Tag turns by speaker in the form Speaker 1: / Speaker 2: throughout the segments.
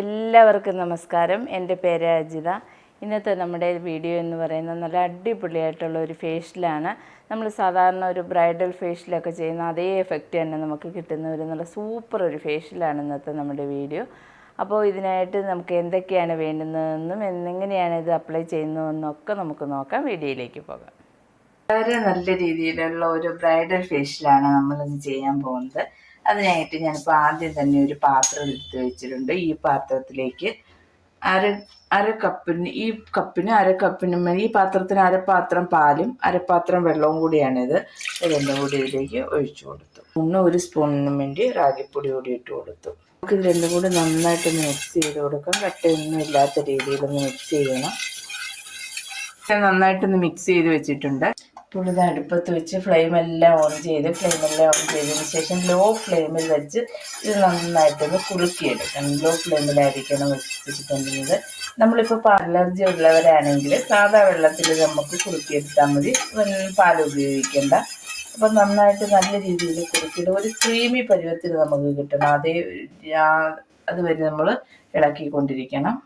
Speaker 1: എല്ലാവർക്കും നമസ്കാരം. എന്റെ പേര് അജിത. ഇന്നത്തെ നമ്മുടെ വീഡിയോ എന്ന് പറയുന്നത് നല്ല അടിപൊളിയായിട്ടുള്ള ഒരു ഫേഷ്യലാണ്. നമ്മൾ സാധാരണ ഒരു ബ്രൈഡൽ ഫേഷ്യലൊക്കെ ചെയ്യുന്ന അതേ എഫക്റ്റ് തന്നെ നമുക്ക് കിട്ടുന്ന ഒരു നല്ല സൂപ്പർ ഒരു ഫേഷ്യലാണ് ഇന്നത്തെ നമ്മുടെ വീഡിയോ. അപ്പോൾ ഇതിനായിട്ട് നമുക്ക് എന്തൊക്കെയാണ് വേണ്ടുന്നതെന്നും എങ്ങനെയാണ് ഇത് അപ്ലൈ ചെയ്യുന്നതെന്നൊക്കെ നമുക്ക് നോക്കാം. വീഡിയോയിലേക്ക് പോകാം. വളരെ നല്ല രീതിയിലുള്ള ഒരു ബ്രൈഡൽ ഫേഷ്യലാണ് നമ്മളിത് ചെയ്യാൻ പോകുന്നത്. അതിനായിട്ട് ഞാനിപ്പോൾ ആദ്യം തന്നെ ഒരു പാത്രം എടുത്ത് വെച്ചിട്ടുണ്ട്. ഈ പാത്രത്തിലേക്ക് അര അര കപ്പിന് ഈ കപ്പിന് അര കപ്പിന് ഈ പാത്രത്തിന് അരപ്പാത്രം പാലും അരപ്പാത്രം വെള്ളവും കൂടിയാണിത്. ഇതെല്ലാം കൂടി ഇതിലേക്ക് ഒഴിച്ചു കൊടുത്തു. ഒന്ന് ഒരു സ്പൂണിന് വേണ്ടി റാഗിപ്പൊടി കൂടി ഇട്ട് കൊടുത്തു. നമുക്ക് ഇത് രണ്ടും കൂടി നന്നായിട്ട് മിക്സ് ചെയ്ത് കൊടുക്കാം. കട്ടയൊന്നും ഇല്ലാത്ത രീതിയിലൊന്ന് മിക്സ് ചെയ്യണം. നന്നായിട്ടൊന്ന് മിക്സ് ചെയ്ത് വെച്ചിട്ടുണ്ട്. ഇപ്പോൾ ഇത് അടുപ്പത്ത് വെച്ച് ഫ്ലെയിം എല്ലാം ഓൺ ചെയ്ത് ഫ്ലെയിം എല്ലാം ഓൺ ചെയ്തതിന് ശേഷം ലോ ഫ്ലെയിമിൽ വെച്ച് ഇത് നന്നായിട്ടൊന്ന് കുറുക്കിയെടുക്കണം. ലോ ഫ്ലെയിമിലായിരിക്കണം വെച്ചിട്ടുണ്ടെങ്കിൽ നമ്മളിപ്പോൾ അലർജി ഉള്ളവരാണെങ്കിൽ സാധാ വെള്ളത്തിൽ നമുക്ക് കുറുക്കിയെടുത്താൽ മതി. പാൽ ഉപയോഗിക്കേണ്ട. അപ്പം നന്നായിട്ട് നല്ല രീതിയിൽ കുറുക്കിയിട്ട് ഒരു ക്രീമി പരുവത്തിൽ നമുക്ക് കിട്ടണം. അതേ അതുവരെ നമ്മൾ ഇളക്കിക്കൊണ്ടിരിക്കണം.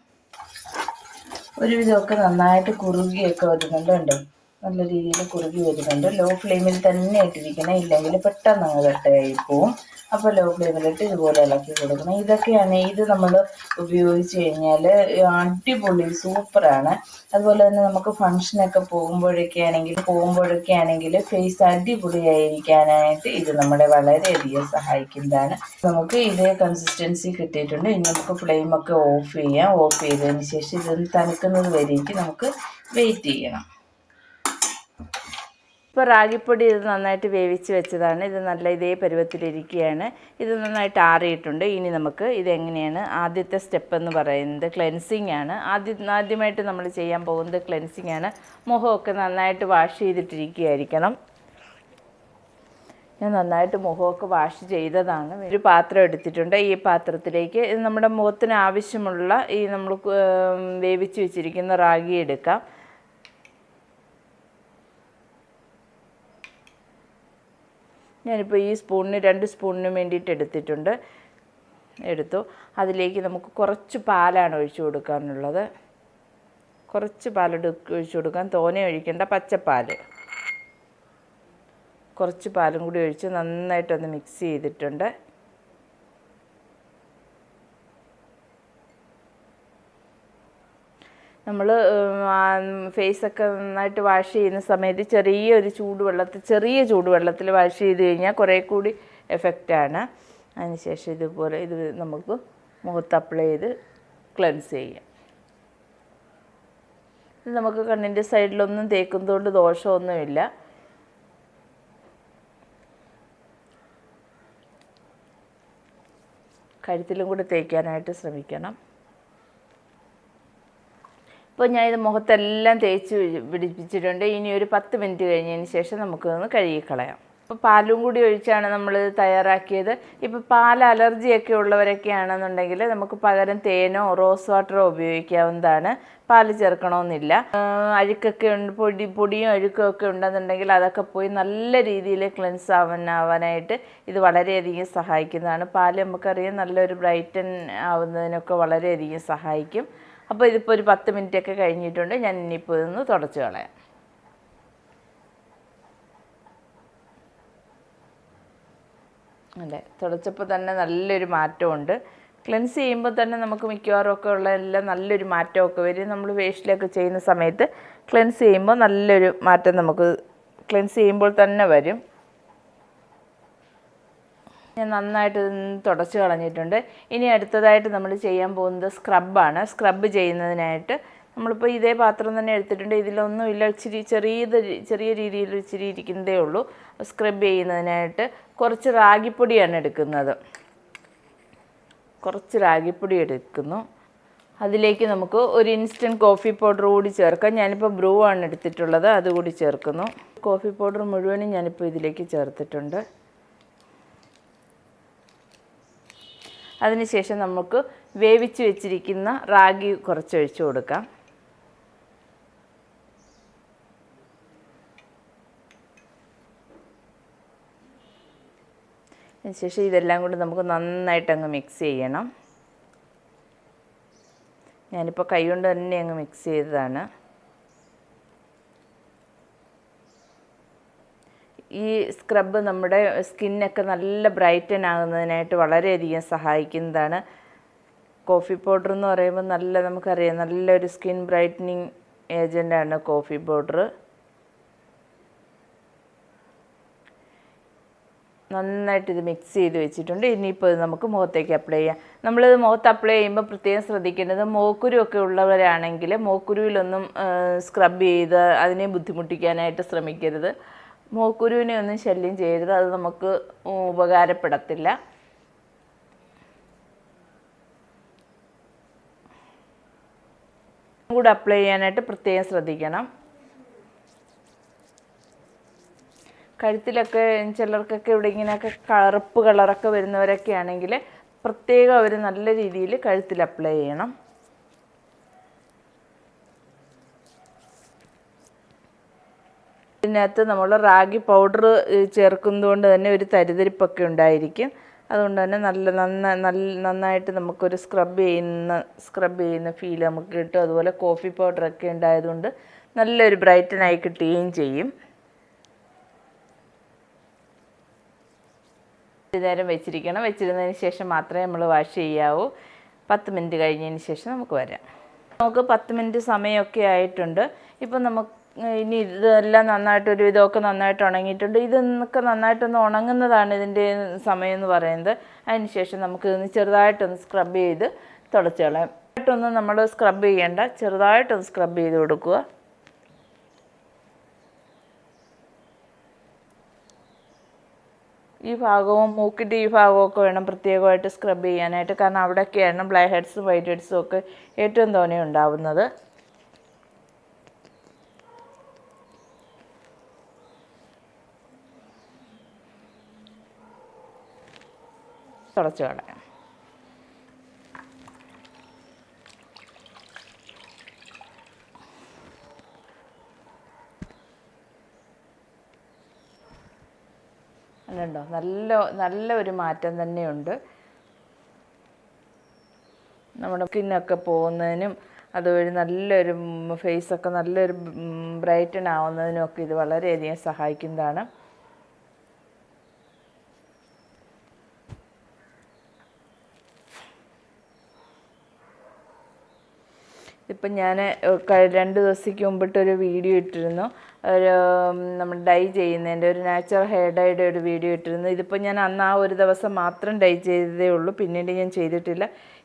Speaker 1: ഒരുവിധമൊക്കെ നന്നായിട്ട് കുറുകിയൊക്കെ വരുന്നുണ്ടോ നല്ല രീതിയിൽ കുറുകി വരുന്നുണ്ട്. ലോ ഫ്ലെയിമിൽ തന്നെ ഇട്ടിരിക്കണം. ഇല്ലെങ്കിൽ പെട്ടെന്ന് അങ്ങ് കട്ടയായി പോവും അപ്പോൾ ലോ ഫ്ലെയിമിലിട്ട് ഇതുപോലെ ഇളക്കി കൊടുക്കണം. ഇതൊക്കെയാണ് ഇത് നമ്മൾ ഉപയോഗിച്ച് കഴിഞ്ഞാൽ അടിപൊളി സൂപ്പറാണ്. അതുപോലെ തന്നെ നമുക്ക് ഫങ്ഷനൊക്കെ പോകുമ്പോഴൊക്കെ ആണെങ്കിൽ പോകുമ്പോഴൊക്കെ ആണെങ്കിൽ ഫേസ് അടിപൊളിയായിരിക്കാനായിട്ട് ഇത് നമ്മളെ വളരെയധികം സഹായിക്കുന്നതാണ്. നമുക്ക് ഇതേ കൺസിസ്റ്റൻസി കിട്ടിയിട്ടുണ്ട്. ഇനി നമുക്ക് ഫ്ലെയിമൊക്കെ ഓഫ് ചെയ്യാം. ഓഫ് ചെയ്തതിന് ശേഷം ഇതൊന്ന് തണുക്കുന്നത് വരേക്ക് നമുക്ക് വെയിറ്റ് ചെയ്യണം. ഇപ്പോൾ റാഗിപ്പൊടി ഇത് നന്നായിട്ട് വേവിച്ച് വെച്ചതാണ്. ഇത് നല്ല ഇതേ പരുവത്തിലിരിക്കുകയാണ്. ഇത് നന്നായിട്ട് ആറിയിട്ടുണ്ട്. ഇനി നമുക്ക് ഇതെങ്ങനെയാണ് ആദ്യത്തെ സ്റ്റെപ്പ് എന്ന് പറയുന്നത്? ക്ലെൻസിങ് ആണ്. ആദ്യം ആദ്യമായിട്ട് നമ്മൾ ചെയ്യാൻ പോകുന്നത് ക്ലെൻസിങ് ആണ്. മുഖമൊക്കെ നന്നായിട്ട് വാഷ് ചെയ്തിട്ടിരിക്കുകയായിരിക്കണം. ഞാൻ നന്നായിട്ട് മുഖമൊക്കെ വാഷ് ചെയ്തതാണ്. ഒരു പാത്രം എടുത്തിട്ടുണ്ട്. ഈ പാത്രത്തിലേക്ക് നമ്മുടെ മുഖത്തിന് ആവശ്യമുള്ള ഈ നമ്മൾ വേവിച്ച് വെച്ചിരിക്കുന്ന റാഗി എടുക്കാം. ഞാനിപ്പോൾ ഈ സ്പൂണിന് രണ്ട് സ്പൂണിന് വേണ്ടിയിട്ട് എടുത്തിട്ടുണ്ട്. എടുത്തു. അതിലേക്ക് നമുക്ക് കുറച്ച് പാലാണ് ഒഴിച്ചു കൊടുക്കാനുള്ളത്. കുറച്ച് പാലെടു ഒഴിച്ചു കൊടുക്കാൻ തോനെ ഒഴിക്കേണ്ട പച്ചപ്പാൽ കുറച്ച് പാലും കൂടി ഒഴിച്ച് നന്നായിട്ടൊന്ന് മിക്സ് ചെയ്തിട്ടുണ്ട്. നമ്മൾ ഫേസ് ഒക്കെ നന്നായിട്ട് വാഷ് ചെയ്യുന്ന സമയത്ത് ചെറിയൊരു ചൂടുവെള്ളത്തിൽ ചെറിയ ചൂടുവെള്ളത്തിൽ വാഷ് ചെയ്ത് കഴിഞ്ഞാൽ കുറേ കൂടി എഫക്റ്റാണ്. അതിനുശേഷം ഇതുപോലെ ഇത് നമുക്ക് മുഖത്ത് അപ്ലൈ ചെയ്ത് ക്ലെൻസ് ചെയ്യാം. ഇത് നമുക്ക് കണ്ണിന്റെ സൈഡിലൊന്നും തേക്കുന്നതുകൊണ്ട് ദോഷമൊന്നുമില്ല. കഴുത്തിലും കൂടെ തേക്കാനായിട്ട് ശ്രമിക്കണം. ഇപ്പോൾ ഞാനിത് മുഖത്തെല്ലാം തേച്ച് പിടിപ്പിച്ചിട്ടുണ്ട്. ഇനി ഒരു പത്ത് മിനിറ്റ് കഴിഞ്ഞതിന് ശേഷം നമുക്കൊന്ന് കഴുകിക്കളയാം ഇപ്പോൾ പാലും കൂടി ഒഴിച്ചാണ് നമ്മൾ തയ്യാറാക്കിയത്. ഇപ്പോൾ പാൽ അലർജിയൊക്കെ ഉള്ളവരൊക്കെ ആണെന്നുണ്ടെങ്കിൽ നമുക്ക് പകരം തേനോ റോസ് വാട്ടറോ ഉപയോഗിക്കാവുന്നതാണ്. പാൽ ചേർക്കണമെന്നില്ല അഴുക്കൊക്കെ ഉണ്ട് പൊടി പൊടിയും അഴുക്കും ഒക്കെ ഉണ്ടെന്നുണ്ടെങ്കിൽ അതൊക്കെ പോയി നല്ല രീതിയിൽ ക്ലെൻസ് ആവാനാവാനായിട്ട് ഇത് വളരെയധികം സഹായിക്കുന്നതാണ്. പാൽ നമുക്കറിയാം നല്ലൊരു ബ്രൈറ്റൻ ആവുന്നതിനൊക്കെ വളരെയധികം സഹായിക്കും. അപ്പോൾ ഇതിപ്പോൾ ഒരു പത്ത് മിനിറ്റ് ഒക്കെ കഴിഞ്ഞിട്ടുണ്ട്. ഞാൻ ഇനിയിപ്പോൾ ഇതൊന്ന് തുടച്ച് കളയാം. അതെ തുടച്ചപ്പോൾ തന്നെ നല്ലൊരു മാറ്റമുണ്ട്. ക്ലെൻസ് ചെയ്യുമ്പോൾ തന്നെ നമുക്ക് മിക്കവാറും ഒക്കെ ഉള്ള എല്ലാം നല്ലൊരു മാറ്റമൊക്കെ വരും. നമ്മൾ വേസ്റ്റിലൊക്കെ ചെയ്യുന്ന സമയത്ത് ക്ലെൻസ് ചെയ്യുമ്പോൾ നല്ലൊരു മാറ്റം നമുക്ക് ക്ലെൻസ് ചെയ്യുമ്പോൾ തന്നെ വരും. ഞാൻ നന്നായിട്ട് തുടച്ച് കളഞ്ഞിട്ടുണ്ട്. ഇനി അടുത്തതായിട്ട് നമ്മൾ ചെയ്യാൻ പോകുന്നത് സ്ക്രബാണ് സ്ക്രബ് ചെയ്യുന്നതിനായിട്ട് നമ്മളിപ്പോൾ ഇതേ പാത്രം തന്നെ എടുത്തിട്ടുണ്ട്. ഇതിലൊന്നുമില്ല. ഇച്ചിരി ചെറിയ ചെറിയ രീതിയിൽ ഇച്ചിരി ഇരിക്കുന്നതേ ഉള്ളൂ. സ്ക്രബ് ചെയ്യുന്നതിനായിട്ട് കുറച്ച് റാഗിപ്പൊടിയാണ് എടുക്കുന്നത്. കുറച്ച് റാഗിപ്പൊടി എടുക്കുന്നു. അതിലേക്ക് നമുക്ക് ഒരു ഇൻസ്റ്റന്റ് കോഫി പൗഡർ കൂടി ചേർക്കാം. ഞാനിപ്പോൾ ബ്രൂ ആണ് എടുത്തിട്ടുള്ളത്. അതുകൂടി ചേർക്കുന്നു. കോഫി പൗഡർ മുഴുവനും ഞാനിപ്പോൾ ഇതിലേക്ക് ചേർത്തിട്ടുണ്ട്. അതിനുശേഷം നമുക്ക് വേവിച്ച് വെച്ചിരിക്കുന്ന റാഗി കുറച്ച് ഒഴിച്ചു കൊടുക്കാം. അതിനുശേഷം ഇതെല്ലാം കൂടി നമുക്ക് നന്നായിട്ട് അങ്ങ് മിക്സ് ചെയ്യണം. ഞാനിപ്പോൾ കൈ കൊണ്ട് തന്നെ അങ്ങ് മിക്സ് ചെയ്തതാണ്. ഈ സ്ക്രബ് നമ്മുടെ സ്കിന്നൊക്കെ നല്ല ബ്രൈറ്റൻ ആകുന്നതിനായിട്ട് വളരെയധികം സഹായിക്കുന്നതാണ്. കോഫി പൗഡർ എന്ന് പറയുമ്പോൾ നല്ല നമുക്കറിയാം നല്ലൊരു സ്കിൻ ബ്രൈറ്റനിങ് ഏജന്റാണ് കോഫി പൗഡർ നന്നായിട്ട് ഇത് മിക്സ് ചെയ്ത് വെച്ചിട്ടുണ്ട്. ഇനിയിപ്പോൾ ഇത് നമുക്ക് മുഖത്തേക്ക് അപ്ലൈ ചെയ്യാം. നമ്മളിത് മുഖത്ത് അപ്ലൈ ചെയ്യുമ്പോൾ പ്രത്യേകം ശ്രദ്ധിക്കേണ്ടത് മോക്കുരുവൊക്കെ ഉള്ളവരാണെങ്കിൽ മോക്കുരുവിലൊന്നും സ്ക്രബ് ചെയ്ത് അതിനെ ബുദ്ധിമുട്ടിക്കാനായിട്ട് ശ്രമിക്കരുത്. മോക്കുരുവിനെ ഒന്നും ശല്യം ചെയ്യരുത്. അത് നമുക്ക് ഉപകാരപ്പെടത്തില്ല. കൂടെ അപ്ലൈ ചെയ്യാനായിട്ട് പ്രത്യേകം ശ്രദ്ധിക്കണം. കഴുത്തിലൊക്കെ ചിലർക്കൊക്കെ ഇവിടെ ഇങ്ങനെയൊക്കെ കറുപ്പ് കളറൊക്കെ വരുന്നവരൊക്കെ ആണെങ്കിൽ പ്രത്യേകം അവർ നല്ല രീതിയിൽ കഴുത്തിൽ അപ്ലൈ ചെയ്യണം. ഇതിനകത്ത് നമ്മൾ റാഗി പൗഡർ ചേർക്കുന്നതുകൊണ്ട് തന്നെ ഒരു തരിതരിപ്പൊക്കെ ഉണ്ടായിരിക്കും. അതുകൊണ്ട് തന്നെ നല്ല നന്ന നല്ല നന്നായിട്ട് നമുക്കൊരു സ്ക്രബ് ചെയ്യുന്ന സ്ക്രബ് ചെയ്യുന്ന ഫീൽ നമുക്ക് കിട്ടും. അതുപോലെ കോഫി പൗഡറൊക്കെ ഉണ്ടായതുകൊണ്ട് നല്ലൊരു ബ്രൈറ്റനായി കിട്ടുകയും ചെയ്യും. നേരം വെച്ചിരിക്കണം. വെച്ചിരുന്നതിന് ശേഷം മാത്രമേ നമ്മൾ വാഷ് ചെയ്യാവൂ. പത്ത് മിനിറ്റ് കഴിഞ്ഞതിന് ശേഷം നമുക്ക് വരാം. നമുക്ക് പത്ത് മിനിറ്റ് സമയമൊക്കെ ആയിട്ടുണ്ട്. ഇപ്പം നമുക്ക് ഇനി ഇതെല്ലാം നന്നായിട്ട് ഒരു ഇതൊക്കെ നന്നായിട്ട് ഉണങ്ങിയിട്ടുണ്ട്. ഇതൊക്കെ നന്നായിട്ടൊന്ന് ഉണങ്ങുന്നതാണ് ഇതിന്റെ സമയം എന്ന് പറയുന്നത്. അതിനുശേഷം നമുക്ക് ഇതൊന്ന് ചെറുതായിട്ടൊന്ന് സ്ക്രബ് ചെയ്ത് തുടച്ച് കളയാം. ചെറുതായിട്ടൊന്നും നമ്മൾ സ്ക്രബ് ചെയ്യേണ്ട. ചെറുതായിട്ടൊന്ന് സ്ക്രബ് ചെയ്ത് കൊടുക്കുക. ഈ ഭാഗവും മൂക്കിന്റെ ഈ ഭാഗമൊക്കെ വേണം പ്രത്യേകമായിട്ട് സ്ക്രബ് ചെയ്യാനായിട്ട്. കാരണം അവിടെയൊക്കെയാണ് ബ്ലാക്ക് ഹെഡ്സും വൈറ്റ് ഹെഡ്സും ഒക്കെ ഏറ്റവും തോനെ ഉണ്ടാവുന്നത്. തുടച്ചു കളയാം കണ്ടോ? നല്ല നല്ല ഒരു മാറ്റം തന്നെയുണ്ട്. നമ്മുടെ സ്കിന്നൊക്കെ പോകുന്നതിനും അതുവഴി നല്ലൊരു ഫേസൊക്കെ നല്ലൊരു ബ്രൈറ്റൺ ആവുന്നതിനും ഒക്കെ ഇത് വളരെയധികം സഹായിക്കുന്നതാണ്. ഇപ്പം ഞാൻ രണ്ട് ദിവസത്തേക്ക് മുമ്പിട്ട് ഒരു വീഡിയോ ഇട്ടിരുന്നു. ഒരു നമ്മൾ ഡൈ ചെയ്യുന്നതിന്റെ ഒരു നാച്ചുറൽ ഹെയർ ഡൈയുടെ ഒരു വീഡിയോ ഇട്ടിരുന്നു. ഇതിപ്പോൾ ഞാൻ അന്ന് ആ ഒരു ദിവസം മാത്രം ഡൈ ചെയ്തതേ ഉള്ളൂ. പിന്നീട് ഞാൻ ചെയ്തിട്ടില്ല.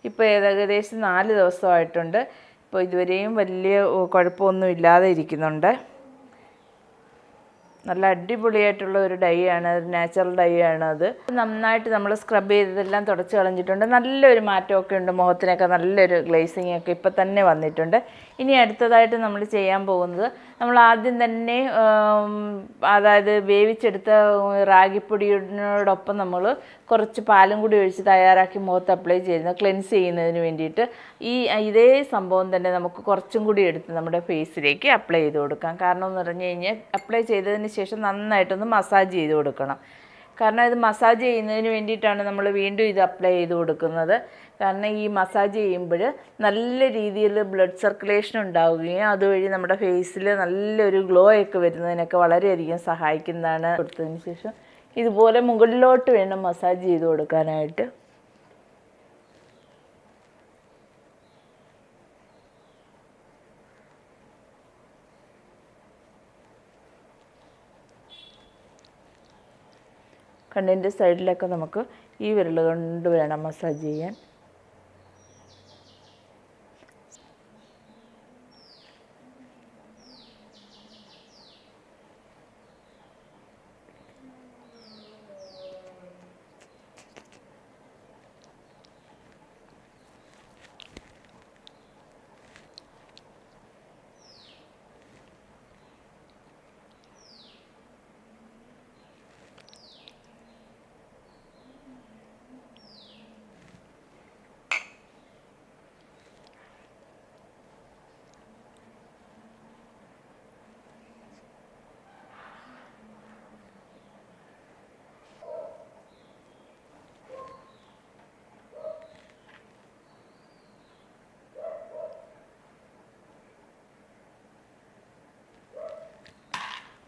Speaker 1: ഇപ്പോൾ ഏകദേശം നാല് ദിവസമായിട്ടുണ്ട്. ഇപ്പോൾ ഇതുവരെയും വലിയ കുഴപ്പമൊന്നും ഇല്ലാതെ ഇരിക്കുന്നുണ്ട്. നല്ല അടിപൊളിയായിട്ടുള്ള ഒരു ഡൈ ആണ് നാച്ചുറൽ ഡൈ ആണ് അത്. നന്നായിട്ട് നമ്മൾ സ്ക്രബ് ചെയ്തതെല്ലാം തുടച്ച് കളഞ്ഞിട്ടുണ്ട്. നല്ലൊരു മാറ്റമൊക്കെ ഉണ്ട് മുഖത്തിനൊക്കെ നല്ലൊരു ഗ്ലേസിങ് ഒക്കെ ഇപ്പം തന്നെ വന്നിട്ടുണ്ട്. ഇനി അടുത്തതായിട്ട് നമ്മൾ ചെയ്യാൻ പോകുന്നത് നമ്മൾ ആദ്യം തന്നെ അതായത് വേവിച്ചെടുത്ത റാഗിപ്പൊടിയോടൊപ്പം നമ്മൾ കുറച്ച് പാലും കൂടി ഒഴിച്ച് തയ്യാറാക്കി മുഖത്ത് അപ്ലൈ ചെയ്യുന്നത് ക്ലെൻസ് ചെയ്യുന്നതിന് വേണ്ടിയിട്ട്. ഈ ഇതേ സംഭവം തന്നെ നമുക്ക് കുറച്ചും കൂടി എടുത്ത് നമ്മുടെ ഫേസിലേക്ക് അപ്ലൈ ചെയ്ത് കൊടുക്കാം. കാരണം എന്ന് പറഞ്ഞു കഴിഞ്ഞാൽ അപ്ലൈ ചെയ്തതിന് ശേഷം നന്നായിട്ടൊന്ന് മസാജ് ചെയ്ത് കൊടുക്കണം. കാരണം ഇത് മസാജ് ചെയ്യുന്നതിന് വേണ്ടിയിട്ടാണ് നമ്മൾ വീണ്ടും ഇത് അപ്ലൈ ചെയ്ത് കൊടുക്കുന്നത്. കാരണം ഈ മസാജ് ചെയ്യുമ്പോൾ നല്ല രീതിയിൽ ബ്ലഡ് സർക്കുലേഷൻ ഉണ്ടാവുകയും അതുവഴി നമ്മുടെ ഫേസിൽ നല്ലൊരു ഗ്ലോ ഒക്കെ വരുന്നതിനൊക്കെ വളരെയധികം സഹായിക്കുന്നതാണ് കൊടുത്തതിന് ശേഷം. ഇതുപോലെ മുകളിലോട്ട് വേണം മസാജ് ചെയ്ത് കൊടുക്കാനായിട്ട്. കണ്ണിന്റെ സൈഡിലൊക്കെ നമുക്ക് ഈ വിരൽ കൊണ്ട് വേണം മസാജ് ചെയ്യാൻ.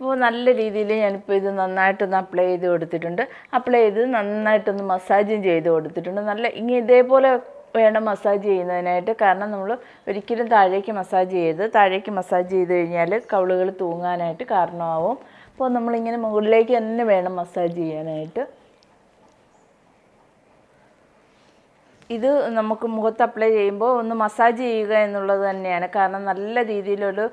Speaker 1: അപ്പോൾ നല്ല രീതിയിൽ ഞാനിപ്പോൾ ഇത് നന്നായിട്ടൊന്ന് അപ്ലൈ ചെയ്ത് കൊടുത്തിട്ടുണ്ട്. അപ്ലൈ ചെയ്ത് നന്നായിട്ടൊന്ന് മസാജും ചെയ്ത് കൊടുത്തിട്ടുണ്ട്. നല്ല ഇങ്ങനെ ഇതേപോലെ വേണം മസാജ് ചെയ്യുന്നതിനായിട്ട്. കാരണം നമ്മൾ ഒരിക്കലും താഴേക്ക് മസാജ് ചെയ്ത് താഴേക്ക് മസാജ് ചെയ്ത് കഴിഞ്ഞാൽ കവിളുകൾ തൂങ്ങാനായിട്ട് കാരണമാവും. അപ്പോൾ നമ്മളിങ്ങനെ മുകളിലേക്ക് തന്നെ വേണം മസാജ് ചെയ്യാനായിട്ട്. ഇത് നമുക്ക് മുഖത്ത് അപ്ലൈ ചെയ്യുമ്പോൾ ഒന്ന് മസാജ് ചെയ്യുക എന്നുള്ളത് തന്നെയാണ്. കാരണം നല്ല രീതിയിലൊരു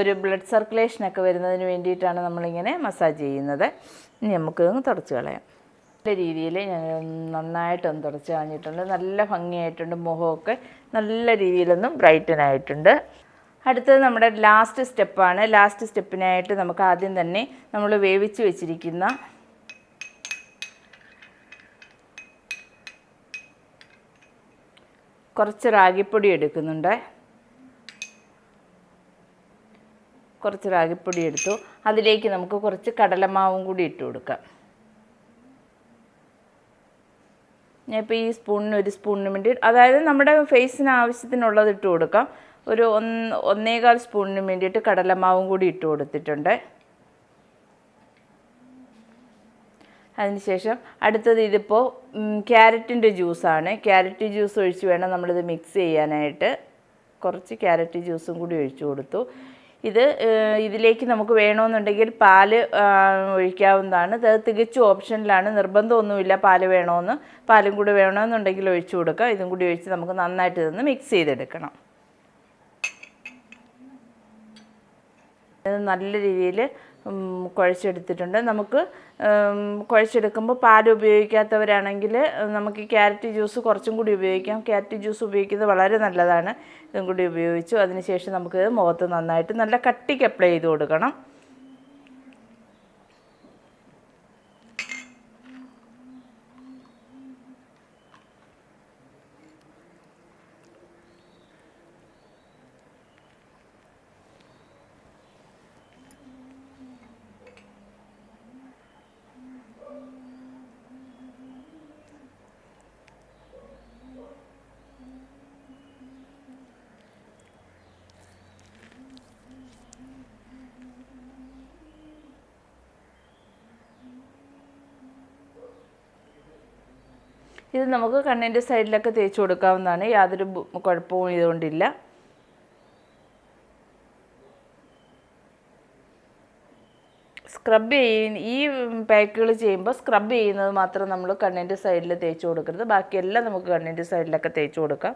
Speaker 1: ഒരു ബ്ലഡ് സർക്കുലേഷനൊക്കെ വരുന്നതിന് വേണ്ടിയിട്ടാണ് നമ്മളിങ്ങനെ മസാജ് ചെയ്യുന്നത്. ഇനി നമുക്ക് തുടച്ച് കളയാം. നല്ല രീതിയിൽ ഞാൻ നന്നായിട്ടൊന്ന് തുടച്ച് കളഞ്ഞിട്ടുണ്ട്. നല്ല ഭംഗിയായിട്ടുണ്ട് മുഖമൊക്കെ. നല്ല രീതിയിലൊന്നും ബ്രൈറ്റൻ ആയിട്ടുണ്ട്. അടുത്തത് നമ്മുടെ ലാസ്റ്റ് സ്റ്റെപ്പാണ് ലാസ്റ്റ് സ്റ്റെപ്പിനായിട്ട് നമുക്ക് ആദ്യം തന്നെ നമ്മൾ വേവിച്ച് വെച്ചിരിക്കുന്ന കുറച്ച് റാഗിപ്പൊടി എടുക്കുന്നുണ്ട്. കുറച്ച് റാഗിപ്പൊടി എടുത്തു. അതിലേക്ക് നമുക്ക് കുറച്ച് കടലമാവും കൂടി ഇട്ട് കൊടുക്കാം. ഞാനിപ്പോൾ ഈ സ്പൂണിന് ഒരു സ്പൂണിന് വേണ്ടി അതായത് നമ്മുടെ ഫേസിന് ആവശ്യത്തിനുള്ളത് ഇട്ട് കൊടുക്കാം. ഒരു ഒന്ന് ഒന്നേകാൽ സ്പൂണിന് വേണ്ടിയിട്ട് കടലമാവും കൂടി ഇട്ട് കൊടുത്തിട്ടുണ്ട്. അതിനുശേഷം അടുത്തത് ഇതിപ്പോൾ ക്യാരറ്റിന്റെ ജ്യൂസാണ്. ക്യാരറ്റ് ജ്യൂസ് ഒഴിച്ച് വേണം നമ്മളിത് മിക്സ് ചെയ്യാനായിട്ട്. കുറച്ച് ക്യാരറ്റ് ജ്യൂസും കൂടി ഒഴിച്ചു കൊടുത്തു. ഇത് ഇതിലേക്ക് നമുക്ക് വേണമെന്നുണ്ടെങ്കിൽ പാൽ ഒഴിക്കാവുന്നതാണ്. അത് തികച്ചും ഓപ്ഷനിലാണ്. നിർബന്ധമൊന്നുമില്ല പാൽ വേണമെന്ന് പാലും കൂടി വേണമെന്നുണ്ടെങ്കിൽ ഒഴിച്ചു കൊടുക്കാം. ഇതും കൂടി ഒഴിച്ച് നമുക്ക് നന്നായിട്ട് ഇതൊന്ന് മിക്സ് ചെയ്തെടുക്കണം. നല്ല രീതിയിൽ കുഴച്ചെടുത്തിട്ടുണ്ട്. നമുക്ക് കുഴച്ചെടുക്കുമ്പോൾ പാൽ ഉപയോഗിക്കാത്തവരാണെങ്കിൽ നമുക്ക് ഈ ക്യാരറ്റ് ജ്യൂസ് കുറച്ചും കൂടി ഉപയോഗിക്കാം. ക്യാരറ്റ് ജ്യൂസ് ഉപയോഗിക്കുന്നത് വളരെ നല്ലതാണ്. ഇതും കൂടി ഉപയോഗിച്ചു. അതിനുശേഷം നമുക്ക് മുഖത്ത് നന്നായിട്ട് നല്ല കട്ടിക്ക് അപ്ലൈ ചെയ്ത് കൊടുക്കണം. ഇത് നമുക്ക് കണ്ണിന്റെ സൈഡിലൊക്കെ തേച്ച് കൊടുക്കാവുന്നതാണ്. യാതൊരു കുഴപ്പവും ഇതുകൊണ്ടില്ല. സ്ക്രബ് ചെയ്യുന്ന ഈ പാക്കുകൾ ചെയ്യുമ്പോൾ സ്ക്രബ് ചെയ്യുന്നത് മാത്രം നമ്മൾ കണ്ണിന്റെ സൈഡിൽ തേച്ച് കൊടുക്കരുത്. ബാക്കിയെല്ലാം നമുക്ക് കണ്ണിന്റെ സൈഡിലൊക്കെ തേച്ച് കൊടുക്കാം.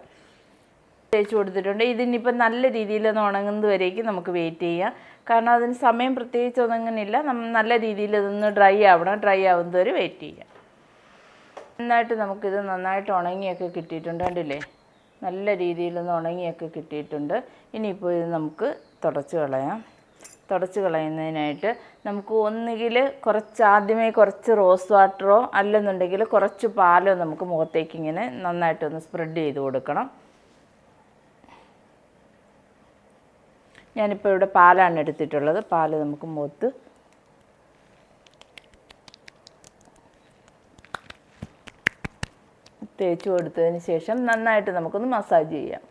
Speaker 1: തേച്ച് കൊടുത്തിട്ടുണ്ട്. ഇതിനിപ്പോൾ നല്ല രീതിയിൽ ഒന്ന് ഉണങ്ങുന്നത് വരേക്കും നമുക്ക് വെയിറ്റ് ചെയ്യാം. കാരണം അതിന് സമയം പ്രത്യേകിച്ച് ഉണങ്ങുന്നില്ല നമ്മൾ നല്ല രീതിയിൽ ഇതൊന്ന് ഡ്രൈ ആവണം. ഡ്രൈ ആവുന്നത് വരെ വെയിറ്റ് ചെയ്യാം. നന്നായിട്ട് നമുക്കിത് നന്നായിട്ട് ഉണങ്ങിയൊക്കെ കിട്ടിയിട്ടുണ്ട് കണ്ടില്ലേ? നല്ല രീതിയിലൊന്ന് ഉണങ്ങിയൊക്കെ കിട്ടിയിട്ടുണ്ട്. ഇനിയിപ്പോൾ ഇത് നമുക്ക് തുടച്ച് കളയാം. തുടച്ച് കളയുന്നതിനായിട്ട് നമുക്ക് ഒന്നുകിൽ കുറച്ച് ആദ്യമേ കുറച്ച് റോസ് വാട്ടറോ അല്ലെന്നുണ്ടെങ്കിൽ കുറച്ച് പാലോ നമുക്ക് മുഖത്തേക്ക് ഇങ്ങനെ നന്നായിട്ടൊന്ന് സ്പ്രെഡ് ചെയ്ത് കൊടുക്കണം. ഞാനിപ്പോൾ ഇവിടെ പാലാണ് എടുത്തിട്ടുള്ളത്. പാൽ നമുക്ക് മുഖത്ത് തേച്ച് കൊടുത്തതിന് ശേഷം നന്നായിട്ട് നമുക്കൊന്ന് മസാജ് ചെയ്യാം.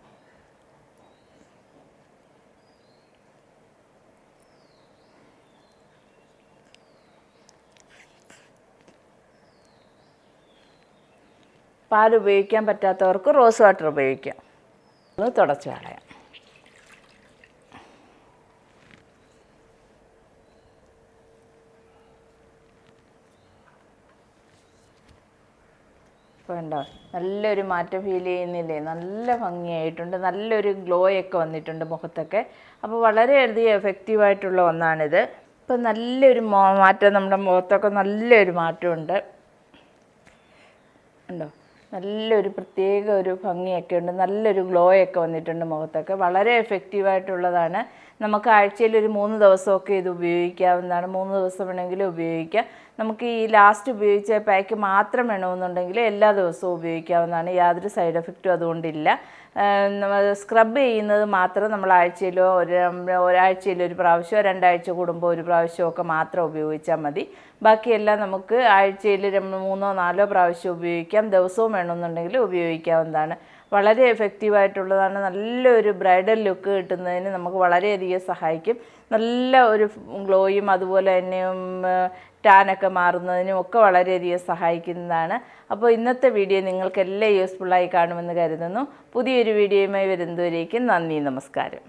Speaker 1: പാൽ ഉപയോഗിക്കാൻ പറ്റാത്തവർക്ക് റോസ് വാട്ടർ ഉപയോഗിക്കാം. ഒന്ന് തുടച്ച് കളയാം. ഉണ്ടോ നല്ലൊരു മാറ്റം ഫീൽ ചെയ്യുന്നില്ലേ? നല്ല ഭംഗിയായിട്ടുണ്ട്. നല്ലൊരു ഗ്ലോ ഒക്കെ വന്നിട്ടുണ്ട് മുഖത്തൊക്കെ. അപ്പോൾ വളരെയധികം എഫക്റ്റീവായിട്ടുള്ള ഒന്നാണിത്. ഇപ്പം നല്ലൊരു മാറ്റം നമ്മുടെ മുഖത്തൊക്കെ നല്ലൊരു മാറ്റമുണ്ട്. ഉണ്ടോ നല്ലൊരു പ്രത്യേക ഒരു ഭംഗിയൊക്കെ ഉണ്ട്. നല്ലൊരു ഗ്ലോ ഒക്കെ വന്നിട്ടുണ്ട് മുഖത്തൊക്കെ. വളരെ എഫക്റ്റീവായിട്ടുള്ളതാണ് നമുക്ക് ആഴ്ചയിൽ ഒരു മൂന്ന് ദിവസമൊക്കെ ഇത് ഉപയോഗിക്കാവുന്നതാണ്. മൂന്ന് ദിവസം വേണമെങ്കിലും ഉപയോഗിക്കാം. നമുക്ക് ഈ ലാസ്റ്റ് ഉപയോഗിച്ച പാക്ക് മാത്രം വേണമെന്നുണ്ടെങ്കിൽ എല്ലാ ദിവസവും ഉപയോഗിക്കാവുന്നതാണ്. യാതൊരു സൈഡ് എഫക്റ്റും അതുകൊണ്ടില്ല. സ്ക്രബ് ചെയ്യുന്നത് മാത്രം നമ്മൾ ആഴ്ചയിലോ ഒരു ഒരാഴ്ചയിലോ ഒരു പ്രാവശ്യമോ രണ്ടാഴ്ച കൂടുമ്പോൾ ഒരു പ്രാവശ്യമോ ഒക്കെ മാത്രം ഉപയോഗിച്ചാൽ മതി. ബാക്കിയെല്ലാം നമുക്ക് ആഴ്ചയിൽ മൂന്നോ നാലോ പ്രാവശ്യം ഉപയോഗിക്കാം. ദിവസവും വേണമെന്നുണ്ടെങ്കിൽ ഉപയോഗിക്കാവുന്നതാണ്. വളരെ എഫക്റ്റീവായിട്ടുള്ളതാണ്. നല്ലൊരു ബ്രൈഡൽ ലുക്ക് കിട്ടുന്നതിന് നമുക്ക് വളരെയധികം സഹായിക്കും. നല്ല ഒരു ഗ്ലോയും അതുപോലെ തന്നെ ടാനൊക്കെ മാറുന്നതിനും ഒക്കെ വളരെയധികം സഹായിക്കുന്നതാണ്. അപ്പോൾ ഇന്നത്തെ വീഡിയോ നിങ്ങൾക്കെല്ലാം യൂസ്ഫുള്ളായി കാണുമെന്ന് കരുതുന്നു. പുതിയൊരു വീഡിയോയുമായി വരുന്നതുവരേക്കും നന്ദി നമസ്കാരം.